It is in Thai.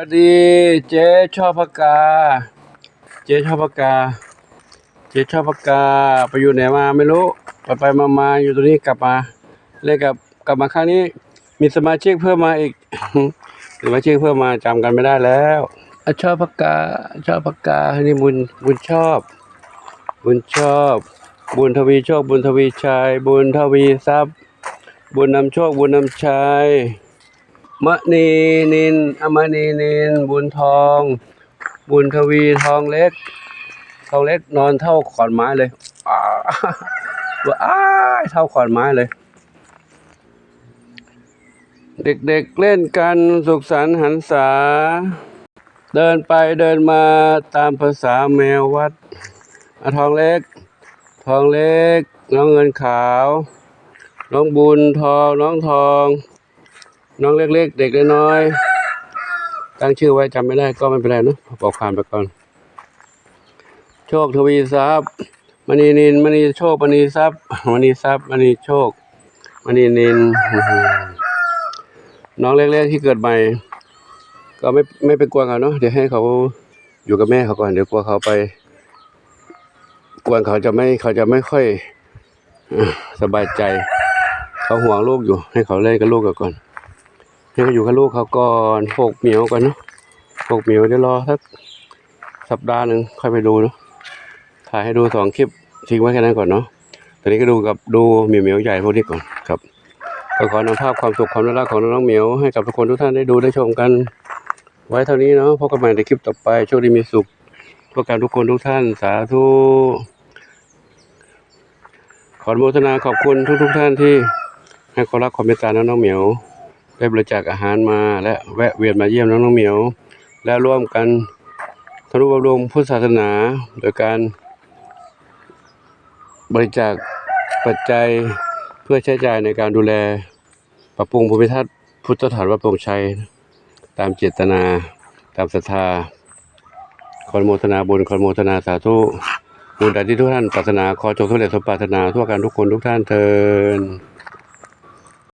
สวัสดีเจ๊ชอบปากกา เจ๊ชอบปากกา เจ๊ชอบปากกา ไปอยู่ไหนมาไม่รู้ ไปไปมามาอยู่ตรงนี้กลับมา เลยกับกลับมาครั้งนี้ มีสมาชิกเพิ่มมาอีก สมาชิกเพิ่มมาจำกันไม่ได้แล้วอชอบปากกา ชอบปากกา นี่บุญบุญชอบ บุญชอบ บุญทวีโชค บุญทวีชัย บุญทวีทรัพย์ บุญนำโชค บุญนำชัย มะนีนินอมณีนิน บุญทอง บุญทวีทองเล็ก ทองเล็กนอนเท่าขอนไม้เลยอ้าว่าอ้าเท่าขอนไม้เลย เด็กๆเล่นกันสุขสันต์หันษา เดินไปเดินมาตามภาษาแมววัดอทองเล็ก ทองเล็ก น้องเงินขาว น้องบุญทอง น้องทอง น้องเล็กๆ เด็กน้อยๆตั้งชื่อไว้จำไม่ได้ก็ไม่เป็นไรนะบอกผ่านไปก่อน โชคทวีทรัพย์มณีนินมณีโชคมณีทรัพย์มณีทรัพย์มณีโชคมณีนินน้องเล็กๆที่เกิดใหม่ ก็ไม่ไม่ไปกวนเขาเนาะเดี๋ยวให้เขาอยู่กับแม่เขาก่อนเดี๋ยวกลัวเขาไป กวนเขาจะไม่เขาจะไม่ค่อยสบายใจ เขาห่วงลูกอยู่ ให้เขาเล่นกับลูกก่อน ให้เขาอยู่กับลูกเขาก่อนโปกเหมียวก่อนเนาะโปกเหมียวเดี๋ยวรอสักสัปดาห์หนึ่งค่อยไปดูเนาะถ่ายให้ดูสองคลิปทิ้งไว้แค่นั้นก่อนเนาะตอนนี้ก็ดูกับดูเหมียวเหมียวใหญ่พวกนี้ก่อนครับก็ขอนำภาพความสุขความน่ารักของน้องเหมียวให้กับทุกคนทุกท่านได้ดูได้ชมกัน ไว้เท่านี้เนาะพบกันใหม่ในคลิปต่อไปโชคดีมีสุขทั่วกันทุกคนทุกท่านสาธุขออนุโมทนาขอบคุณทุกๆท่านที่ให้ความรักความเมตตาน้องน้องเหมียว ได้บริจาคอาหารมาและแวะเวียนมาเยี่ยมน้องน้องเหมียว และร่วมกันทนุบำรุงพุทธศาสนา โดยการ บริจาคปัจจัยเพื่อใช้จ่ายในการดูแล ปรับปรุงภูมิทัศน์พุทธสถานวัดโปร่งชัย ตามเจตนา ตามศรัทธาขอนโมทนาบุญขอนโมทนาสาธุบุญใดที่ทุกท่านปรารถนาขอจงสำเร็จสมปรารถนาทั่วกันทุกคนทุกท่านเทิน